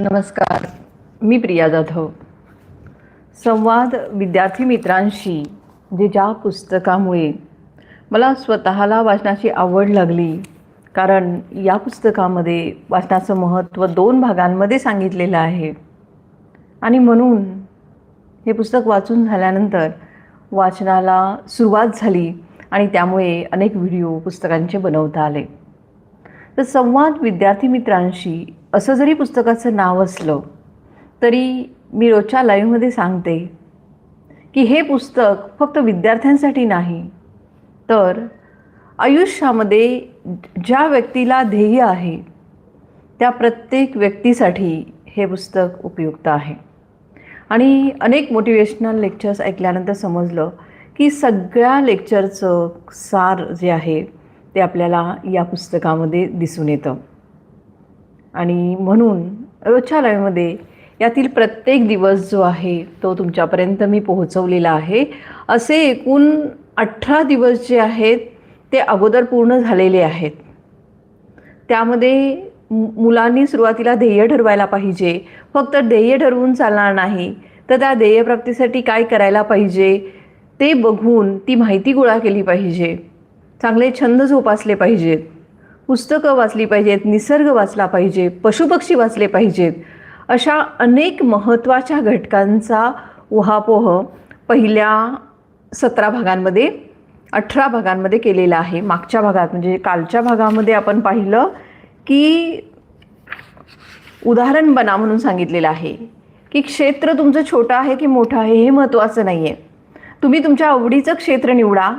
नमस्कार मी प्रिया जाधव. संवाद विद्यार्थी मित्रांशी जे ज्या पुस्तकामुळे मला स्वतःला वाचनाची आवड लागली कारण या पुस्तकामध्ये वाचनाचं महत्त्व दोन भागांमध्ये सांगितलेलं आहे. आणि म्हणून हे पुस्तक वाचून झाल्यानंतर वाचनाला सुरुवात झाली आणि त्यामुळे अनेक व्हिडिओ पुस्तकांचे बनवता आले. तर संवाद विद्यार्थी मित्रांशी असं जरी पुस्तकाचं नाव असलं तरी मी रोजच्या लाईव्हमध्ये सांगते की हे पुस्तक फक्त विद्यार्थ्यांसाठी नाही तर आयुष्यामध्ये ज्या व्यक्तीला ध्येय आहे त्या प्रत्येक व्यक्तीसाठी हे पुस्तक उपयुक्त आहे. आणि अनेक मोटिवेशनल लेक्चर्स ऐकल्यानंतर समजलं की सगळ्या लेक्चरचं सार जे आहे ते आपल्याला या पुस्तकामध्ये दिसून येतं. आणि म्हणून रोजच्या यातील प्रत्येक दिवस जो आहे तो तुमच्यापर्यंत मी पोहोचवलेला आहे. असे एकूण अठरा दिवस जे आहेत ते अगोदर पूर्ण झालेले आहेत. त्यामध्ये मु मुलांनी सुरुवातीला ध्येय ठरवायला पाहिजे. फक्त ध्येय ठरवून चालणार नाही तर त्या ध्येयप्राप्तीसाठी काय करायला पाहिजे ते बघून ती माहिती गोळा केली पाहिजे. चांगले छंद जोपासले पाहिजेत. पुस्तकं वाचली पाहिजेत निसर्ग वाचला पाहिजे पशुपक्षी वाचले पाहिजेत. अशा अनेक महत्त्वाच्या घटकांचा उहापोह पहिल्या सतरा भागांमध्ये अठरा भागांमध्ये केलेला आहे. मागच्या भागात म्हणजे कालच्या भागामध्ये आपण पाहिलं की उदाहरण बना म्हणून सांगितलेलं आहे की क्षेत्र तुमचं छोटं आहे की मोठं आहे हे महत्त्वाचं नाही आहे तुम्ही तुमच्या आवडीचं क्षेत्र निवडा.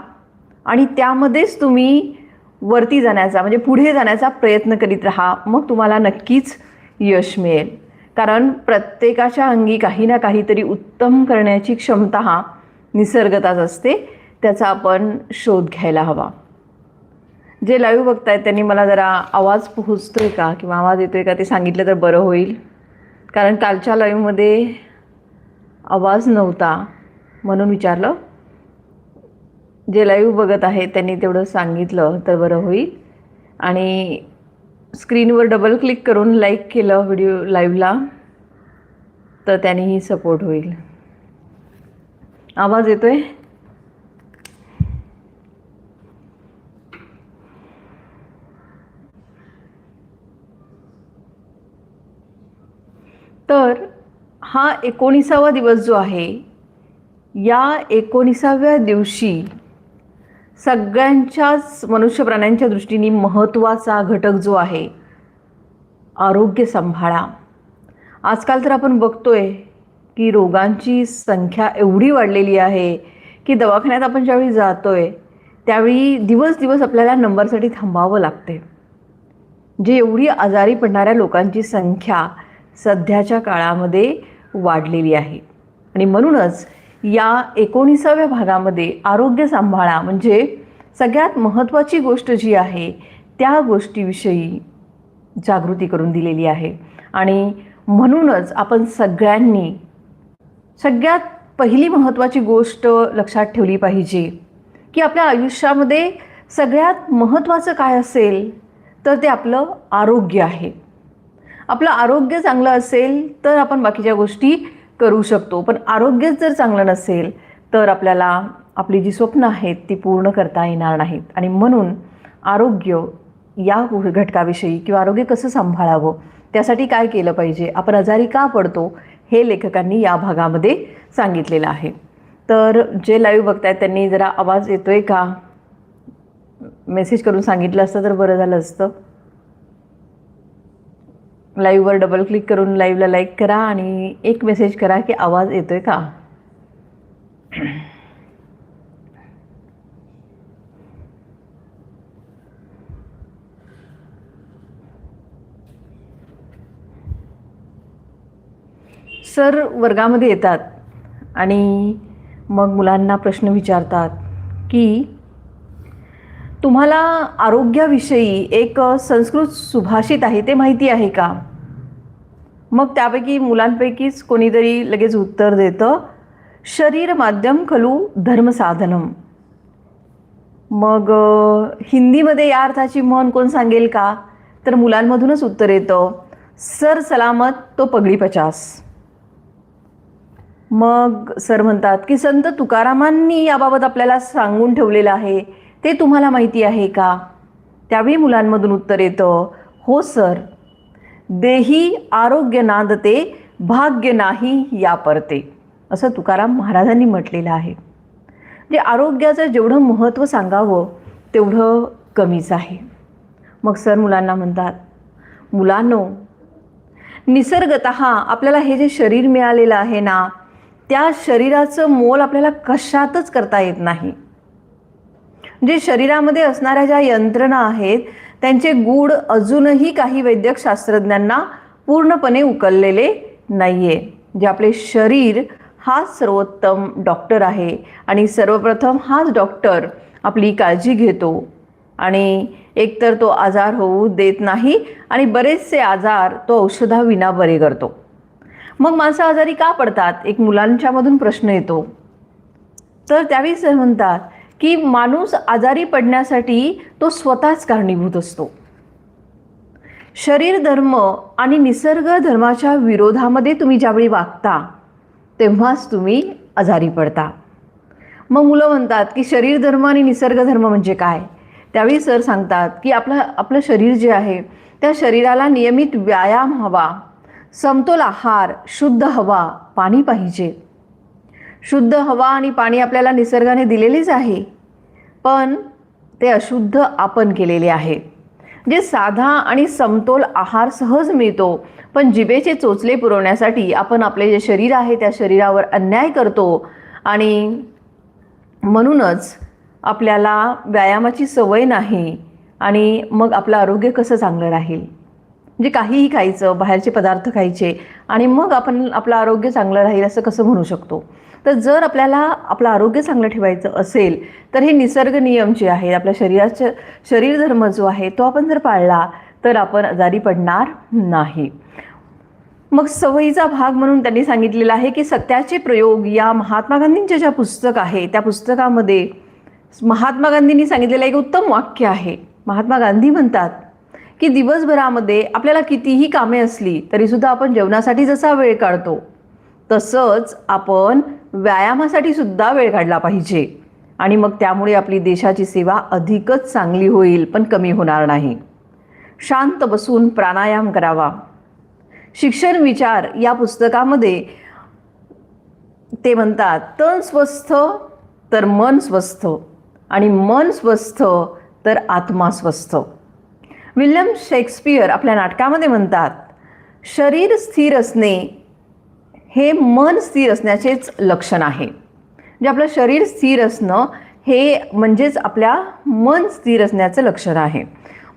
आणि त्यामध्येच तुम्ही वरती जाण्याचा म्हणजे पुढे जाण्याचा प्रयत्न करीत राहा. मग तुम्हाला नक्कीच यश मिळेल. कारण प्रत्येकाच्या अंगी काही ना काहीतरी उत्तम करण्याची क्षमता हा निसर्गताच असते. त्याचा आपण शोध घ्यायला हवा. जे लाईव्ह बघतायत त्यांनी मला जरा आवाज पोहोचतोय का? किंवा आवाज येतोय का ते सांगितलं तर बरं होईल. कारण कालच्या लाईव्हमध्ये आवाज नव्हता म्हणून विचारलं. जे लाईव्ह बघत आहेत त्यांनी तेवढं सांगितलं तर बरं होईल. आणि स्क्रीनवर डबल क्लिक करून लाईक केलं व्हिडिओ लाईव्हला तर त्यानेही सपोर्ट होईल. आवाज येतोय? तर हा एकोणीसावा दिवस जो आहे या एकोणीसाव्या दिवशी सगळ्यांच्याच मनुष्य प्राण्यांच्या दृष्टीने महत्त्वाचा घटक जो आहे आरोग्य सांभाळा. आजकाल तर आपण बघतोय की रोगांची संख्या एवढी वाढलेली आहे की दवाखान्यात आपण ज्यावेळी जातोय त्यावेळी दिवस दिवस आपल्याला नंबरसाठी थांबावं लागते जे एवढी आजारी पडणाऱ्या लोकांची संख्या सध्याच्या काळामध्ये वाढलेली आहे. आणि म्हणूनच या एकोणीसाव्या भागामध्ये आरोग्य सांभाळा म्हणजे सगळ्यात महत्त्वाची गोष्ट जी आहे त्या गोष्टीविषयी जागृती करून दिलेली आहे. आणि म्हणूनच आपण सगळ्यांनी सगळ्यात पहिली महत्त्वाची गोष्ट लक्षात ठेवली पाहिजे की आपल्या आयुष्यामध्ये सगळ्यात महत्त्वाचं काय असेल तर ते आपलं आरोग्य आहे. आपलं आरोग्य चांगलं असेल तर आपण बाकीच्या गोष्टी करू शकतो. पण आरोग्यच जर चांगलं नसेल तर आपल्याला आपली जी स्वप्न आहेत ती पूर्ण करता येणार नाहीत. आणि म्हणून आरोग्य या घटकाविषयी किंवा आरोग्य कसं सांभाळावं त्यासाठी काय केलं पाहिजे आपण आजारी का पडतो हे लेखकांनी या भागामध्ये सांगितलेलं आहे. तर जे लाईव्ह बघतायत त्यांनी जरा आवाज येतोय का? मेसेज करून सांगितलं असतं तर बरं झालं असतं. लाईव्हवर डबल क्लिक करून लाईव्हला लाईक करा आणि एक मेसेज करा की आवाज येतोय का? सर वर्गामध्ये येतात आणि मग मुलांना प्रश्न विचारतात की तुम्हाला आरोग्याविषयी एक संस्कृत सुभाषित आहे ते माहिती आहे का? मग त्यापैकी मुलांपैकीच कोणीतरी लगेच उत्तर देतं शरीर माध्यम खलू धर्मसाधनम मग हिंदीमध्ये या अर्थाची म्हण कोण सांगेल का? तर मुलांमधूनच उत्तर येतं सर सलामत तो पगडी पचास. मग सर म्हणतात की संत तुकारामांनी याबाबत आपल्याला सांगून ठेवलेलं आहे ते तुम्हाला माहिती आहे का? त्यावेळी मुलांमधून उत्तर येतं हो सर. देही आरोग्य नांदते भाग्य नाही या परते असं तुकाराम महाराजांनी म्हटलेलं आहे. म्हणजे आरोग्याचं जेवढं महत्त्व सांगावं तेवढं कमीच आहे. मग सर मुलांना म्हणतात मुलांनो निसर्गत आपल्याला हे जे शरीर मिळालेलं आहे ना त्या शरीराचं मोल आपल्याला कशातच करता येत नाही. जे शरीरामध्ये असणाऱ्या ज्या यंत्रणा आहेत त्यांचे गूढ अजूनही काही वैद्यक शास्त्रज्ञांना पूर्णपणे उकललेले नाही आहे जे आपले शरीर हाच सर्वोत्तम डॉक्टर आहे. आणि सर्वप्रथम हाच डॉक्टर आपली काळजी घेतो. आणि एकतर तो आजार होऊ देत नाही आणि बरेचसे आजार तो औषधाविना बरे करतो. मग माणसं आजारी का पडतात? एक मुलांच्यामधून प्रश्न येतो. तर त्यावेळी सर म्हणतात की माणूस आजारी पडण्यासाठी तो स्वतःच कारणीभूत असतो. शरीर धर्म आणि निसर्ग धर्माच्या विरोधामध्ये तुम्ही ज्यावेळी वागता तेव्हाच तुम्ही आजारी पडता. मग मुलं म्हणतात की शरीर धर्म आणि निसर्ग धर्म म्हणजे काय? त्यावेळी सर सांगतात की आपलं आपलं शरीर जे आहे त्या शरीराला नियमित व्यायाम हवा समतोल आहार शुद्ध हवा पाणी पाहिजे. शुद्ध हवा आणि पाणी आपल्याला निसर्गाने दिलेलीच आहे. पण ते अशुद्ध आपण केलेले आहे. जे साधा आणि समतोल आहार सहज मिळतो पण जिभेचे चोचले पुरवण्यासाठी आपण आपले जे शरीर आहे त्या शरीरावर अन्याय करतो आणि म्हणूनच आपल्याला व्यायामाची सवय नाही आणि मग आपलं आरोग्य कसं चांगलं राहील? म्हणजे काहीही खायचं बाहेरचे पदार्थ खायचे आणि मग आपण आपलं आरोग्य चांगलं राहील असं कसं म्हणू शकतो? तर जर आपल्याला आपलं आरोग्य चांगलं ठेवायचं असेल तर हे निसर्ग नियम जे आहेत आपल्या शरीराचं शरीर धर्म जो आहे तो आपण जर पाळला तर आपण आजारी पडणार नाही. मग सवयीचा भाग म्हणून त्यांनी सांगितलेला आहे की सत्याचे प्रयोग या महात्मा गांधींचे ज्या पुस्तक आहे त्या पुस्तकामध्ये महात्मा गांधींनी सांगितलेलं एक उत्तम वाक्य आहे. महात्मा गांधी म्हणतात की दिवसभरामध्ये आपल्याला कितीही कामे असली तरीसुद्धा आपण जेवणासाठी जसा वेळ काढतो तसंच आपण व्यायामासाठी सुद्धा वेळ काढला पाहिजे. आणि मग त्यामुळे आपली देशाची सेवा अधिकच चांगली होईल पण कमी होणार नाही. शांत बसून प्राणायाम करावा. शिक्षण विचार या पुस्तकामध्ये ते म्हणतात तन स्वस्थ तर मन स्वस्थ. आणि मन स्वस्थ तर आत्मा स्वस्थ. विल्यम शेक्सपियर आपल्या नाटकामध्ये म्हणतात शरीर स्थिर असणे हे मन स्थिर असण्याचेच लक्षण आहे. म्हणजे आपलं शरीर स्थिर असणं हे म्हणजेच आपल्या मन स्थिर असण्याचं लक्षण आहे.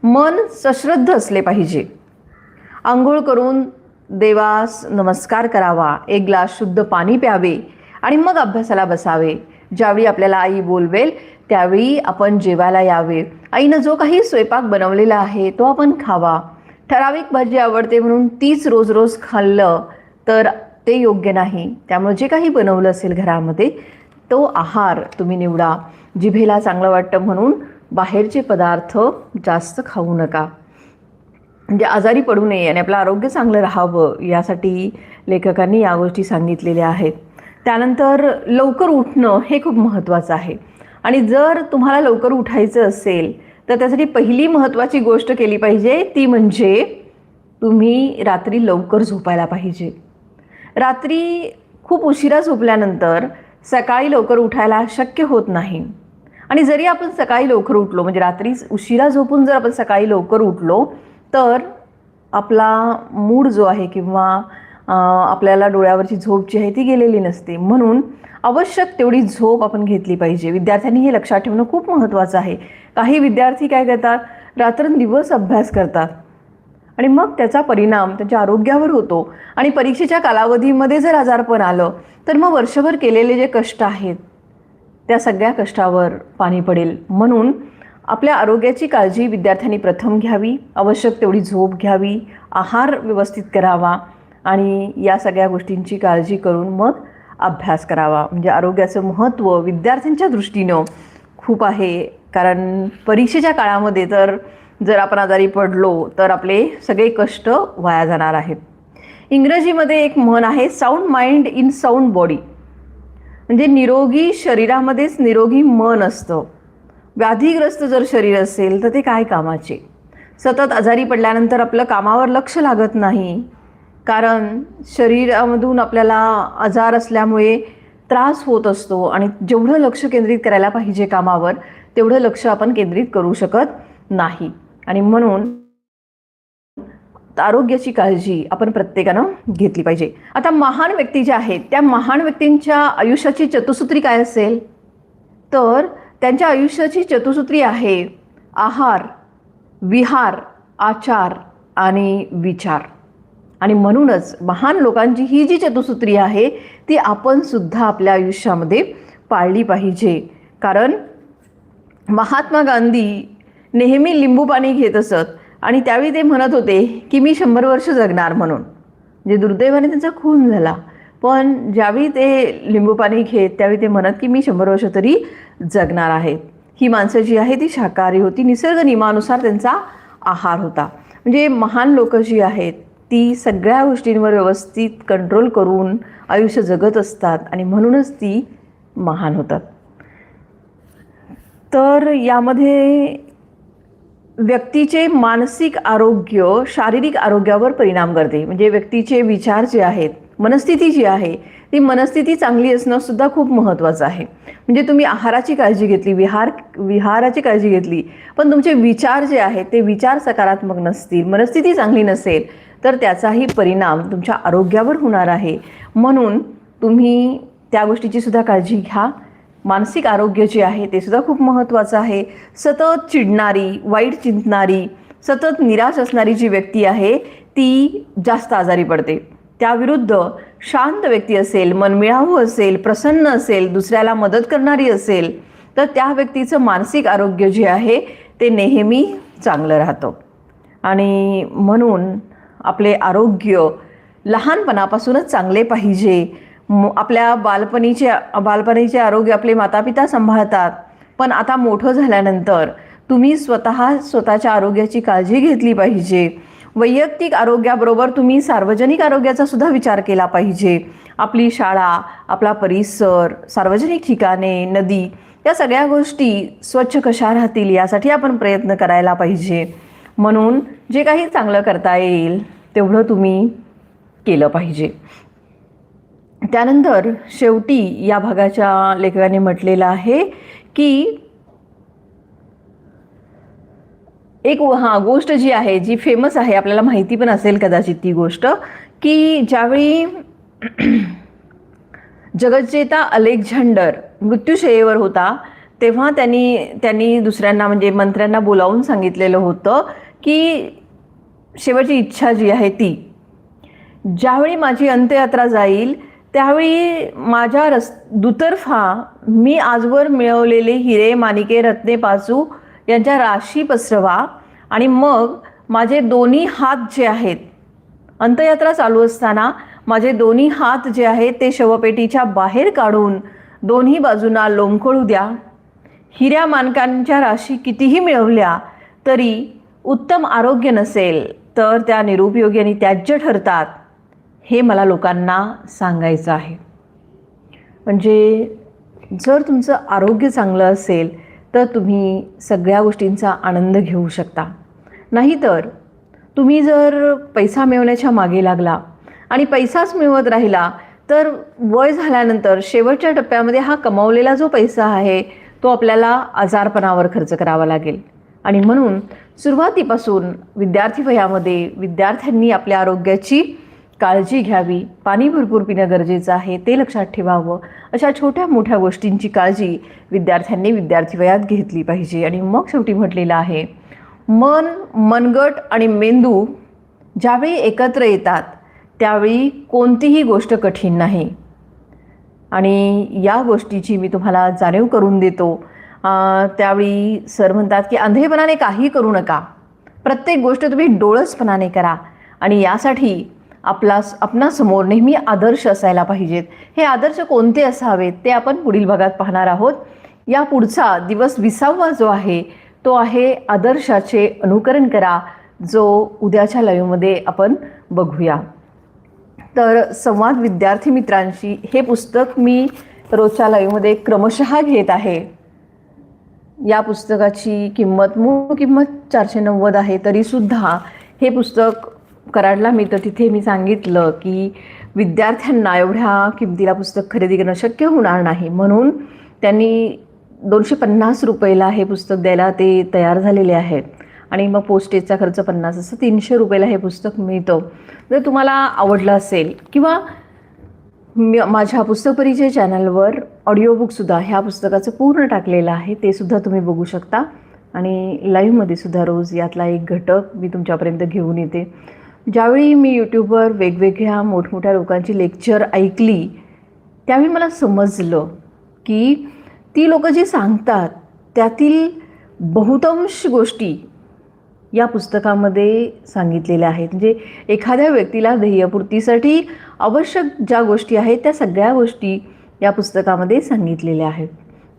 मन सश्रद्ध असले पाहिजे. आंघोळ करून देवास नमस्कार करावा. एक ग्लास शुद्ध पाणी प्यावे आणि मग अभ्यासाला बसावे. ज्यावेळी आपल्याला आई बोलवेल त्यावेळी आपण जेवायला यावे. आईनं जो काही स्वयंपाक बनवलेला आहे तो आपण खावा. ठराविक भाजी आवडते म्हणून तीच रोज रोज खाल्लं तर ते योग्य नाही. त्यामुळे जे काही बनवलं असेल घरामध्ये तो आहार तुम्ही निवडा. जिभेला चांगलं वाटतं म्हणून बाहेरचे पदार्थ जास्त खाऊ नका. म्हणजे आजारी पडू नये आणि आपलं आरोग्य चांगलं राहावं यासाठी लेखकांनी या गोष्टी सांगितलेल्या आहेत. त्यानंतर लवकर उठणं हे खूप महत्त्वाचं आहे. आणि जर तुम्हाला लवकर उठायचं असेल तर त्यासाठी पहिली महत्त्वाची गोष्ट केली पाहिजे ती म्हणजे तुम्ही रात्री लवकर झोपायला पाहिजे. रात्री खूप उशिरा झोपल्यानंतर सकाळी लवकर उठायला शक्य होत नाही. आणि जरी आपण सकाळी लवकर उठलो म्हणजे रात्री उशिरा झोपून जर आपण सकाळी लवकर उठलो तर आपला मूड जो आहे किंवा आपल्याला डोळ्यावरची झोप जी आहे ती गेलेली नसते. म्हणून आवश्यक तेवढी झोप आपण घेतली पाहिजे. विद्यार्थ्यांनी हे लक्षात ठेवणं खूप महत्त्वाचं आहे. काही विद्यार्थी काय करतात? रात्रंदिवस अभ्यास करतात. आणि मग त्याचा परिणाम त्यांच्या आरोग्यावर होतो. आणि परीक्षेच्या कालावधीमध्ये जर आजारपण आलं तर मग वर्षभर केलेले जे कष्ट आहेत त्या सगळ्या कष्टावर पाणी पडेल. म्हणून आपल्या आरोग्याची काळजी विद्यार्थ्यांनी प्रथम घ्यावी. आवश्यक तेवढी झोप घ्यावी. आहार व्यवस्थित करावा. आणि या सगळ्या गोष्टींची काळजी करून मग अभ्यास करावा. म्हणजे आरोग्याचं महत्त्व विद्यार्थ्यांच्या दृष्टीनं खूप आहे. कारण परीक्षेच्या काळामध्ये तर जर आपण आजारी पडलो तर आपले सगळे कष्ट वाया जाणार आहेत. इंग्रजीमध्ये एक म्हण आहे sound mind in sound body म्हणजे निरोगी शरीरामध्येच निरोगी मन असतं. व्याधीग्रस्त जर शरीर असेल तर ते काय कामाचे? सतत आजारी पडल्यानंतर आपलं कामावर लक्ष लागत नाही. कारण शरीरामधून आपल्याला आजार असल्यामुळे त्रास होत असतो आणि जेवढं लक्ष केंद्रित करायला पाहिजे कामावर तेवढं लक्ष आपण केंद्रित करू शकत नाही. आणि म्हणून आरोग्याची काळजी आपण प्रत्येकानं घेतली पाहिजे. आता महान व्यक्ती ज्या आहेत त्या महान व्यक्तींच्या आयुष्याची चतुसूत्री काय असेल? तर त्यांच्या आयुष्याची चतुसूत्री आहे आहार विहार आचार आणि विचार. आणि म्हणूनच महान लोकांची ही जी चतुसूत्री आहे ती आपण सुद्धा आपल्या आयुष्यामध्ये पाळली पाहिजे. कारण महात्मा गांधी नेहमी लिंबू पाणी घेत असत आणि त्यावेळी ते म्हणत होते की मी शंभर वर्ष जगणार म्हणून. म्हणजे दुर्दैवाने त्यांचा खून झाला. पण ज्यावेळी ते लिंबू पाणी घेत त्यावेळी ते म्हणत की मी शंभर वर्ष तरी जगणार आहे. ही माणसं जी आहे ती शाकाहारी होती. निसर्ग नियमानुसार त्यांचा आहार होता. म्हणजे महान लोक जी आहेत ती सगळ्या गोष्टींवर व्यवस्थित कंट्रोल करून आयुष्य जगत असतात आणि म्हणूनच ती महान होतात. तर यामध्ये व्यक्तीचे मानसिक आरोग्य शारीरिक आरोग्यावर परिणाम करते. म्हणजे व्यक्तीचे विचार जे आहेत मनस्थिती जी आहे ती मनस्थिती चांगली असणं सुद्धा खूप महत्त्वाचं आहे. म्हणजे तुम्ही आहाराची काळजी घेतली विहार विहाराची काळजी घेतली पण तुमचे विचार जे आहेत ते विचार सकारात्मक नसतील मनस्थिती चांगली नसेल तर त्याचाही परिणाम तुमच्या आरोग्यावर होणार आहे. म्हणून तुम्ही त्या गोष्टीची सुद्धा काळजी घ्या. मानसिक आरोग्य जे आहे ते सुद्धा खूप महत्त्वाचं आहे. सतत चिडणारी वाईट चिंतणारी सतत निराश असणारी जी व्यक्ती आहे ती जास्त आजारी पडते. त्याविरुद्ध शांत व्यक्ती असेल मनमिळावू असेल प्रसन्न असेल दुसऱ्याला मदत करणारी असेल तर त्या व्यक्तीचं मानसिक आरोग्य जे आहे ते नेहमी चांगलं राहतं. आणि म्हणून आपले आरोग्य लहानपणापासूनच चांगले पाहिजे. म आपल्या बालपणीचे बालपणीचे आरोग्य आपले मातापिता सांभाळतात. पण आता मोठं झाल्यानंतर तुम्ही स्वतः स्वतःच्या आरोग्याची काळजी घेतली पाहिजे. वैयक्तिक आरोग्याबरोबर तुम्ही सार्वजनिक आरोग्याचा सुद्धा विचार केला पाहिजे. आपली शाळा आपला परिसर सार्वजनिक ठिकाणे नदी या सगळ्या गोष्टी स्वच्छ कशा राहतील यासाठी आपण प्रयत्न करायला पाहिजे. म्हणून जे काही चांगलं करता येईल तेवढं तुम्ही केलं पाहिजे. त्यानंतर शेवटी या भागाच्या लेखकाने म्हटलेलं आहे की एक हां गोष्ट जी आहे जी फेमस आहे आपल्याला माहिती पण असेल कदाचित ती गोष्ट की ज्यावेळी जगज्जेता अलेक्झांडर मृत्यूशयेवर होता तेव्हा त्यांनी त्यांनी दुसऱ्यांना म्हणजे मंत्र्यांना बोलावून सांगितलेलं होतं की शेवटची इच्छा जी आहे ती ज्यावेळी माझी अंत्ययात्रा जाईल त्यावेळी माझ्या रस दुतर्फा मी आजवर मिळवलेले हिरे मानिके रत्ने पाचू यांच्या राशी पसरवा आणि मग माझे दोन्ही हात जे आहेत अंत्ययात्रा चालू असताना माझे दोन्ही हात जे आहेत ते शवपेटीच्या बाहेर काढून दोन्ही बाजूंना लोंबकळू द्या. हिऱ्या मानकांच्या राशी कितीही मिळवल्या तरी उत्तम आरोग्य नसेल तर त्या निरुपयोगी आणि त्याज्य ठरतात हे मला लोकांना सांगायचं आहे. म्हणजे जर तुमचं आरोग्य चांगलं असेल तर तुम्ही सगळ्या गोष्टींचा आनंद घेऊ शकता. नाहीतर तुम्ही जर पैसा मिळवण्याच्या मागे लागला आणि पैसाच मिळवत राहिला तर वय झाल्यानंतर शेवटच्या टप्प्यामध्ये हा कमावलेला जो पैसा आहे तो आपल्याला आजारपणावर खर्च करावा लागेल. आणि म्हणून सुरुवातीपासून विद्यार्थी वयामध्ये विद्यार्थ्यांनी आपल्या आरोग्याची काळजी घ्यावी. पाणी भरपूर पिणं गरजेचं आहे ते लक्षात ठेवावं. अशा छोट्या मोठ्या गोष्टींची काळजी विद्यार्थ्यांनी विद्यार्थी वयात घेतली पाहिजे. आणि मग शेवटी म्हटलेलं आहे मन मनगट आणि मेंदू ज्यावेळी एकत्र येतात त्यावेळी कोणतीही गोष्ट कठीण नाही. आणि या गोष्टीची मी तुम्हाला जाणीव करून देतो. त्यावेळी सर म्हणतात की अंधेपणाने काही करू नका. प्रत्येक गोष्ट तुम्ही डोळसपणाने करा. आणि यासाठी आपला आपणासमोर नेहमी आदर्श असायला पाहिजेत. हे आदर्श कोणते असावेत ते आपण पुढील भागात पाहणार आहोत. या पुढचा दिवस विसावा जो आहे तो आहे आदर्शाचे अनुकरण करा जो उद्याच्या लाईव्हमध्ये आपण बघूया. तर संवाद विद्यार्थी मित्रांशी हे पुस्तक मी रोजच्या लाईव्हमध्ये क्रमशः घेत आहे. या पुस्तकाची किंमत मूळ किंमत चारशे नव्वद आहे तरीसुद्धा हे पुस्तक कराडला मिळतं. तिथे मी सांगितलं की विद्यार्थ्यांना एवढ्या किमतीला पुस्तक खरेदी करणं शक्य होणार नाही. म्हणून त्यांनी दोनशे पन्नास रुपयाला हे पुस्तक द्यायला ते तयार झालेले आहेत. आणि मग पोस्टेजचा खर्च पन्नास असं तीनशे रुपयाला हे पुस्तक मिळतं. जर तुम्हाला आवडलं असेल किंवा मी माझ्या पुस्तक परिचय चॅनलवर ऑडिओ बुकसुद्धा ह्या पुस्तकाचं पूर्ण टाकलेलं आहे. ते सुद्धा तुम्ही बघू शकता. आणि लाईव्हमध्ये सुद्धा रोज यातला एक घटक मी तुमच्यापर्यंत घेऊन येते. ज्यावेळी मी यूट्यूबवर वेगवेगळ्या मोठमोठ्या लोकांची लेक्चर ऐकली त्यावेळी मला समजलं की ती लोकं जे सांगतात त्यातील बहुतांश गोष्टी या पुस्तकामध्ये सांगितलेल्या आहेत. म्हणजे एखाद्या व्यक्तीला ध्येयपूर्तीसाठी आवश्यक ज्या गोष्टी आहेत त्या सगळ्या गोष्टी या पुस्तकामध्ये सांगितलेल्या आहेत.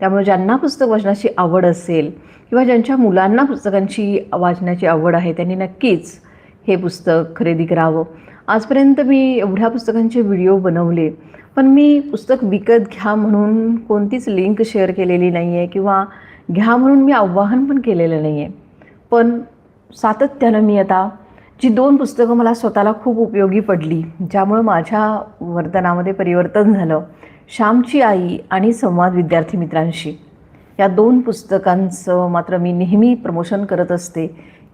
त्यामुळे ज्यांना पुस्तक वाचनाची आवड असेल किंवा ज्यांच्या मुलांना पुस्तकांची वाचनाची आवड आहे त्यांनी नक्कीच हे पुस्तक खरेदी करावं. आजपर्यंत मी एवढ्या पुस्तकांचे व्हिडिओ बनवले पण मी पुस्तक विकत घ्या म्हणून कोणतीच लिंक शेअर केलेली नाही आहे किंवा घ्या म्हणून मी आव्हान पण केलेलं नाही आहे पण सातत्यानं मी आता जी दोन पुस्तकं मला स्वतःला खूप उपयोगी पडली ज्यामुळं माझ्या वर्तनामध्ये परिवर्तन झालं श्यामची आई आणि संवाद विद्यार्थी मित्रांशी. या दोन पुस्तकांचं मात्र मी नेहमी प्रमोशन करत असते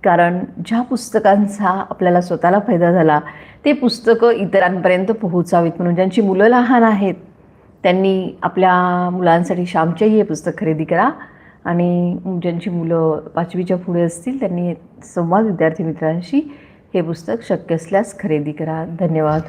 कारण ज्या पुस्तकांचा आपल्याला स्वतःला फायदा झाला ते पुस्तकं इतरांपर्यंत पोहोचावीत. म्हणून ज्यांची मुलं लहान आहेत त्यांनी आपल्या मुलांसाठी श्यामच्याही हे पुस्तक खरेदी करा. आणि ज्यांची मुलं पाचवीच्या पुढे असतील त्यांनी संवाद विद्यार्थी मित्रांशी हे पुस्तक शक्य असल्यास खरेदी करा. धन्यवाद.